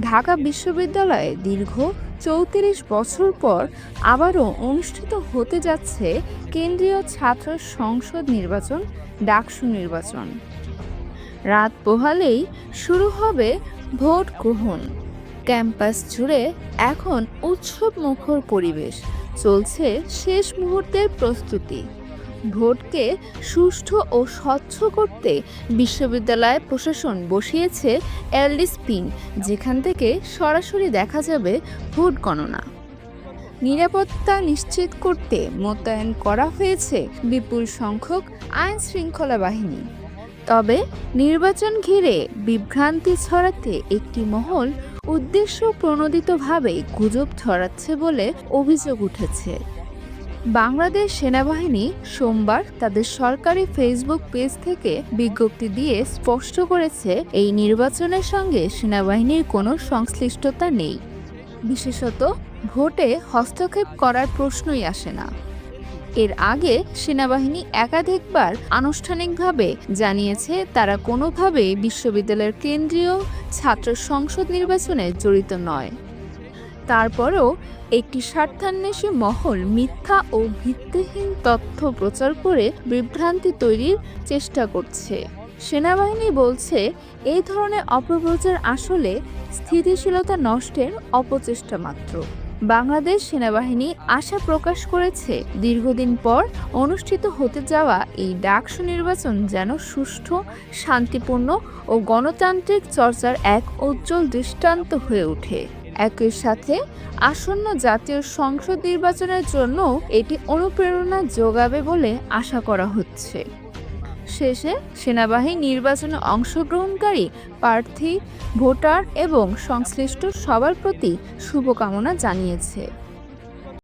ঢাকা বিশ্ববিদ্যালয়ে দীর্ঘ চৌত্রিশ বছর পর আবারও অনুষ্ঠিত হতে যাচ্ছে কেন্দ্রীয় ছাত্র সংসদ নির্বাচন, ডাকসু নির্বাচন। রাত পোহালেই শুরু হবে ভোট গ্রহণ। ক্যাম্পাস জুড়ে এখন উৎসব মুখর পরিবেশ। চলছে শেষ মুহূর্তের প্রস্তুতি। ভোটকে সুষ্ঠু ও স্বচ্ছ করতে বিশ্ববিদ্যালয় প্রশাসন বসিয়েছে এলডি স্পিন যেখান থেকে সরাসরি দেখা যাবে ভোট গণনা। নিরাপত্তা নিশ্চিত করতে মোতায়েন করা হয়েছে বিপুল সংখ্যক আইন শৃঙ্খলা বাহিনী। তবে নির্বাচন ঘিরে বিভ্রান্তি ছড়াতে একটি মহল উদ্দেশ্য প্রণোদিতভাবে গুজব ছড়াচ্ছে বলে অভিযোগ উঠেছে। বাংলাদেশ সেনাবাহিনী সোমবার তাদের সরকারি ফেসবুক পেজ থেকে বিজ্ঞপ্তি দিয়ে স্পষ্ট করেছে, এই নির্বাচনের সঙ্গে সেনাবাহিনীর কোনো সংশ্লিষ্টতা নেই। বিশেষত, ভোটে হস্তক্ষেপ করার প্রশ্নই আসে না। এর আগে সেনাবাহিনী একাধিকবার আনুষ্ঠানিকভাবে জানিয়েছে, তারা কোনোভাবেই বিশ্ববিদ্যালয়ের কেন্দ্রীয় ছাত্র সংসদ নির্বাচনে জড়িত নয়। তারপরও একটি স্বার্থান্বেষী মহল মিথ্যা ও ভিত্তিহীন তথ্য প্রচার করে বিভ্রান্তি তৈরির চেষ্টা করছে। সেনাবাহিনী বলছে এই ধরনের অপপ্রচার আসলে স্থিতিশীলতা নষ্টের অপচেষ্টা মাত্র। বাংলাদেশ সেনাবাহিনী আশা প্রকাশ করেছে, দীর্ঘদিন পর অনুষ্ঠিত হতে যাওয়া এই ডাকসু নির্বাচন যেন সুষ্ঠু, শান্তিপূর্ণ ও গণতান্ত্রিক চর্চার এক উজ্জ্বল দৃষ্টান্ত হয়ে ওঠে। একই সাথে আসন্ন জাতীয় সংসদ নির্বাচনের জন্য এটি অনুপ্রেরণা যোগাবে বলে আশা করা হচ্ছে। শেষে সেনাবাহিনী নির্বাচনে অংশগ্রহণকারী প্রার্থী, ভোটার এবং সংশ্লিষ্ট সবার প্রতি শুভকামনা জানিয়েছে।